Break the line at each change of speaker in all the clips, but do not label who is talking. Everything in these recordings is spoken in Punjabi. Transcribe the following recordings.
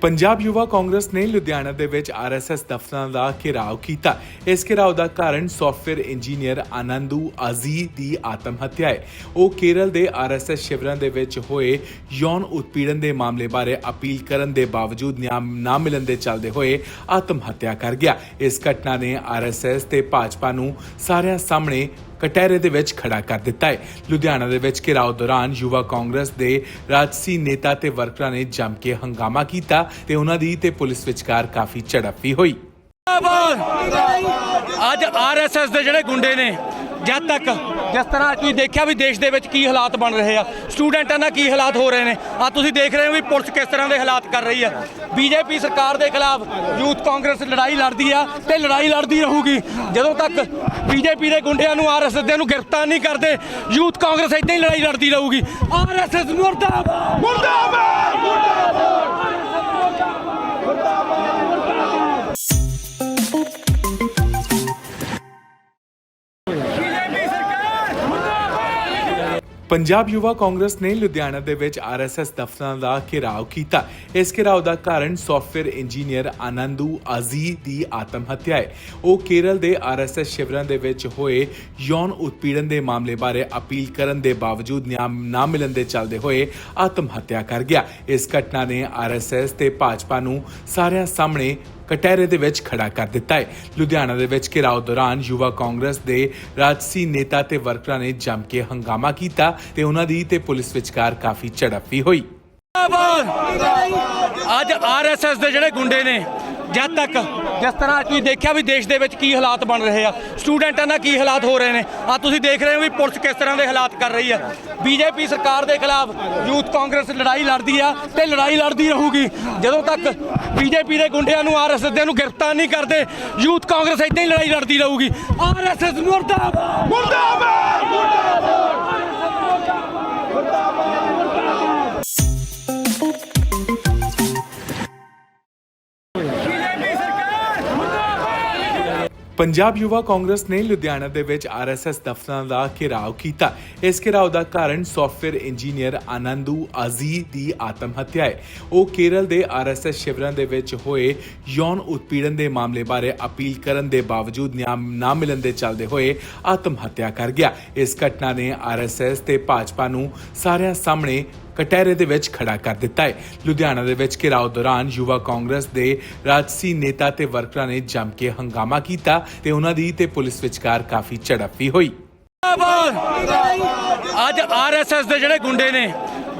ਪੰਜਾਬ ਯੁਵਾ ਕਾਂਗਰਸ ਨੇ ਲੁਧਿਆਣਾ ਦੇ ਵਿੱਚ ਆਰਐਸਐਸ ਦਫ਼ਤਰਾਂ ਦਾ ਘਿਰਾਓ ਕੀਤਾ। ਇਸ ਘਿਰਾਓ ਦਾ ਕਾਰਨ ਸੌਫਟਵੇਅਰ ਇੰਜੀਨੀਅਰ ਆਨੰਦੂ ਅਜ਼ੀ ਦੀ ਆਤਮ ਹੱਤਿਆ ਹੈ। ਉਹ ਕੇਰਲ ਦੇ ਆਰਐਸਐਸ ਸ਼ਿਵਰਾਂ ਦੇ ਵਿੱਚ ਹੋਏ ਯੌਨ ਉਤਪੀੜਨ ਦੇ ਮਾਮਲੇ ਬਾਰੇ ਅਪੀਲ ਕਰਨ ਦੇ ਬਾਵਜੂਦ ਨਿਆਂ, ਨਾ ਮਿਲਣ ਦੇ ਚੱਲਦੇ ਹੋਏ ਆਤਮ ਹੱਤਿਆ ਕਰ ਗਿਆ। ਇਸ ਘਟਨਾ ਨੇ ਆਰਐਸਐਸ ਤੇ ਭਾਜਪਾ ਨੂੰ ਸਾਰਿਆਂ ਸਾਹਮਣੇ ਕਟਹਿਰੇ ਦੇ ਵਿੱਚ ਖੜਾ ਕਰ ਦਿੱਤਾ ਹੈ। ਲੁਧਿਆਣਾ ਦੇ ਵਿੱਚ ਘਿਰਾਓ ਦੌਰਾਨ ਯੁਵਾ ਕਾਂਗਰਸ ਦੇ ਰਾਜਸੀ ਨੇਤਾ ਤੇ ਵਰਕਰਾਂ ਨੇ ਜੰਮ ਕੇ ਹੰਗਾਮਾ ਕੀਤਾ ਤੇ ਉਹਨਾਂ ਦੀ ਤੇ ਪੁਲਿਸ ਵਿਚਕਾਰ ਕਾਫੀ ਝੜਪ ਵੀ ਹੋਈ।
ਅੱਜ ਆਰਐਸਐਸ ਦੇ ਜਿਹੜੇ ਗੁੰਡੇ ਨੇ, ਜਦ ਤੱਕ ਜਿਸ ਤਰ੍ਹਾਂ ਅੱਜ ਤੁਸੀਂ ਦੇਖਿਆ ਵੀ ਦੇਸ਼ ਦੇ ਵਿੱਚ ਕੀ ਹਾਲਾਤ ਬਣ ਰਹੇ ਆ, ਸਟੂਡੈਂਟਾਂ ਨਾਲ ਕੀ ਹਾਲਾਤ ਹੋ ਰਹੇ ਨੇ। ਆ ਤੁਸੀਂ ਦੇਖ ਰਹੇ ਹੋ ਵੀ ਪੁਲਿਸ ਕਿਸ ਤਰ੍ਹਾਂ ਦੇ ਹਾਲਾਤ ਕਰ ਰਹੀ ਆ। ਬੀਜੇਪੀ ਸਰਕਾਰ ਦੇ ਖਿਲਾਫ ਯੂਥ ਕਾਂਗਰਸ ਲੜਾਈ ਲੜਦੀ ਆ ਤੇ ਲੜਾਈ ਲੜਦੀ ਰਹੂਗੀ। ਜਦੋਂ ਤੱਕ ਬੀਜੇਪੀ ਦੇ ਗੁੰਡਿਆਂ ਨੂੰ ਆਰਐਸਐਸ ਦੇ ਨੂੰ ਗ੍ਰਿਫਤਾਰ ਨਹੀਂ ਕਰਦੇ, ਯੂਥ ਕਾਂਗਰਸ ਇਦਾਂ ਹੀ ਲੜਾਈ ਲੜਦੀ ਰਹੂਗੀ। ਆਰਐਸਐਸ ਮੁਰਦਾਬਾਦ ਮੁਰਦਾਬਾਦ!
ਪੰਜਾਬ ਯੁਵਾ ਕਾਂਗਰਸ ਨੇ ਲੁਧਿਆਣਾ ਦੇ ਵਿੱਚ ਆਰਐਸਐਸ ਦਫ਼ਤਰਾਂ ਦਾ ਘਿਰਾਓ ਕੀਤਾ। ਇਸ ਘਿਰਾਓ ਦਾ ਕਾਰਨ ਸੌਫਟਵੇਅਰ ਇੰਜੀਨੀਅਰ ਆਨੰਦੂ ਅਜ਼ੀ ਦੀ ਆਤਮ ਹੱਤਿਆ ਹੈ। ਉਹ ਕੇਰਲ ਦੇ ਆਰਐਸਐਸ ਸ਼ਿਵਰਾਂ ਦੇ ਵਿੱਚ ਹੋਏ ਯੌਨ ਉਤਪੀੜਨ ਦੇ ਮਾਮਲੇ ਬਾਰੇ ਅਪੀਲ ਕਰਨ ਦੇ ਬਾਵਜੂਦ ਨਿਆਂ, ਨਾ ਮਿਲਣ ਦੇ ਚੱਲਦੇ ਹੋਏ ਆਤਮ ਹੱਤਿਆ ਕਰ ਗਿਆ। ਇਸ ਘਟਨਾ ਨੇ ਆਰਐਸਐਸ ਤੇ ਭਾਜਪਾ ਨੂੰ ਸਾਰਿਆਂ ਸਾਹਮਣੇ ਕਟਹਿਰੇ ਦੇ ਵਿੱਚ ਖੜਾ ਕਰ ਦਿੱਤਾ ਹੈ। ਲੁਧਿਆਣਾ ਦੇ ਵਿੱਚ ਘਿਰਾਓ ਦੌਰਾਨ ਯੁਵਾ ਕਾਂਗਰਸ ਦੇ ਰਾਜਸੀ ਨੇਤਾ ਤੇ ਵਰਕਰਾਂ ਨੇ ਜੰਮ ਕੇ ਹੰਗਾਮਾ ਕੀਤਾ ਤੇ ਉਹਨਾਂ ਦੀ ਤੇ ਪੁਲਿਸ ਵਿਚਕਾਰ ਕਾਫੀ ਝੜਪ ਵੀ ਹੋਈ।
ਅੱਜ ਆਰਐਸਐਸ ਦੇ ਜਿਹੜੇ ਗੁੰਡੇ ਨੇ, ਜਦ ਤੱਕ ਜਿਸ ਤਰ੍ਹਾਂ ਅੱਜ ਤੁਸੀਂ ਦੇਖਿਆ ਵੀ ਦੇਸ਼ ਦੇ ਵਿੱਚ ਕੀ ਹਾਲਾਤ ਬਣ ਰਹੇ ਆ, ਸਟੂਡੈਂਟਾਂ ਨਾਲ ਕੀ ਹਾਲਾਤ ਹੋ ਰਹੇ ਨੇ? ਆ ਤੁਸੀਂ ਦੇਖ ਰਹੇ ਹੋ ਵੀ ਪੁਲਿਸ ਕਿਸ ਤਰ੍ਹਾਂ ਦੇ ਹਾਲਾਤ ਕਰ ਰਹੀ ਆ। ਬੀਜੇਪੀ ਸਰਕਾਰ ਦੇ ਖਿਲਾਫ ਯੂਥ ਕਾਂਗਰਸ ਲੜਾਈ ਲੜਦੀ ਆ ਤੇ ਲੜਾਈ ਲੜਦੀ ਰਹੂਗੀ। ਜਦੋਂ ਤੱਕ ਬੀਜੇਪੀ ਦੇ ਗੁੰਡਿਆਂ ਨੂੰ ਆਰਐਸਐਸ ਦੇ ਨੂੰ ਗ੍ਰਿਫਤਾਰ ਨਹੀਂ ਕਰਦੇ, ਯੂਥ ਕਾਂਗਰਸ ਇਦਾਂ ਹੀ ਲੜਾਈ ਲੜਦੀ ਰਹੂਗੀ। ਆਰਐਸਐਸ ਮੁਰਦਾਬਾਦ! ਮੁਰਦਾਬਾਦ!
ਪੰਜਾਬ ਯੁਵਾ ਕਾਂਗਰਸ ਨੇ ਲੁਧਿਆਣਾ ਦੇ ਵਿੱਚ ਆਰਐਸਐਸ ਦਫ਼ਤਰਾਂ ਦਾ ਘਿਰਾਓ ਕੀਤਾ। ਇਸ ਘਿਰਾਓ ਦਾ ਕਾਰਨ ਸੌਫਟਵੇਅਰ ਇੰਜੀਨੀਅਰ ਆਨੰਦੂ ਅਜ਼ੀ ਦੀ ਆਤਮ ਹੱਤਿਆ ਹੈ। ਉਹ ਕੇਰਲ ਦੇ ਆਰਐਸਐਸ ਸ਼ਿਵਰਾਂ ਦੇ ਵਿੱਚ ਹੋਏ ਯੌਨ ਉਤਪੀੜਨ ਦੇ ਮਾਮਲੇ ਬਾਰੇ ਅਪੀਲ ਕਰਨ ਦੇ ਬਾਵਜੂਦ ਨਿਆਂ, ਨਾ ਮਿਲਣ ਦੇ ਚੱਲਦੇ ਹੋਏ ਆਤਮ ਹੱਤਿਆ ਕਰ ਗਿਆ। ਇਸ ਘਟਨਾ ਨੇ ਆਰਐਸਐਸ ਤੇ ਭਾਜਪਾ ਨੂੰ ਸਾਰਿਆਂ ਸਾਹਮਣੇ ਕਟਹਿਰੇ ਦੇ ਵਿੱਚ ਖੜਾ ਕਰ ਦਿੱਤਾ ਹੈ। ਲੁਧਿਆਣਾ ਦੇ ਵਿੱਚ ਘਿਰਾਓ ਦੌਰਾਨ ਯੁਵਾ ਕਾਂਗਰਸ ਦੇ ਰਾਜਸੀ ਨੇਤਾ ਤੇ ਵਰਕਰਾਂ ਨੇ ਜੰਮ ਕੇ ਹੰਗਾਮਾ ਕੀਤਾ ਤੇ ਉਹਨਾਂ ਦੀ ਤੇ ਪੁਲਿਸ ਵਿਚਕਾਰ ਕਾਫੀ ਝੜਪ ਵੀ ਹੋਈ।
ਅੱਜ ਆਰਐਸਐਸ ਦੇ ਜਿਹੜੇ ਗੁੰਡੇ ਨੇ,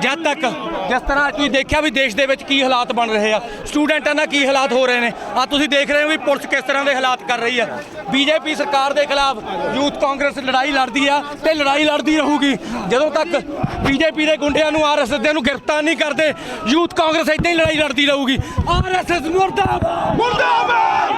ਜਦ ਤੱਕ ਜਿਸ ਤਰ੍ਹਾਂ ਤੁਸੀਂ ਦੇਖਿਆ ਵੀ ਦੇਸ਼ ਦੇ ਵਿੱਚ ਕੀ ਹਾਲਾਤ ਬਣ ਰਹੇ ਆ, ਸਟੂਡੈਂਟਾਂ ਨਾਲ ਕੀ ਹਾਲਾਤ ਹੋ ਰਹੇ ਨੇ? ਆ ਤੁਸੀਂ ਦੇਖ ਰਹੇ ਹੋ ਵੀ ਪੁਲਿਸ ਕਿਸ ਤਰ੍ਹਾਂ ਦੇ ਹਾਲਾਤ ਕਰ ਰਹੀ ਆ। ਬੀਜੇਪੀ ਸਰਕਾਰ ਦੇ ਖਿਲਾਫ ਯੂਥ ਕਾਂਗਰਸ ਲੜਾਈ ਲੜਦੀ ਆ ਤੇ ਲੜਾਈ ਲੜਦੀ ਰਹੂਗੀ। ਜਦੋਂ ਤੱਕ ਬੀਜੇਪੀ ਦੇ ਗੁੰਡਿਆਂ ਨੂੰ ਆਰਐਸਐਸ ਦੇ ਨੂੰ ਗ੍ਰਿਫਤਾਰ ਨਹੀਂ ਕਰਦੇ, ਯੂਥ ਕਾਂਗਰਸ ਇਦਾਂ ਹੀ ਲੜਾਈ ਲੜਦੀ ਰਹੂਗੀ। ਆਰਐਸਐਸ ਮੁਰਦਾਬਾਦ! ਮੁਰਦਾਬਾਦ!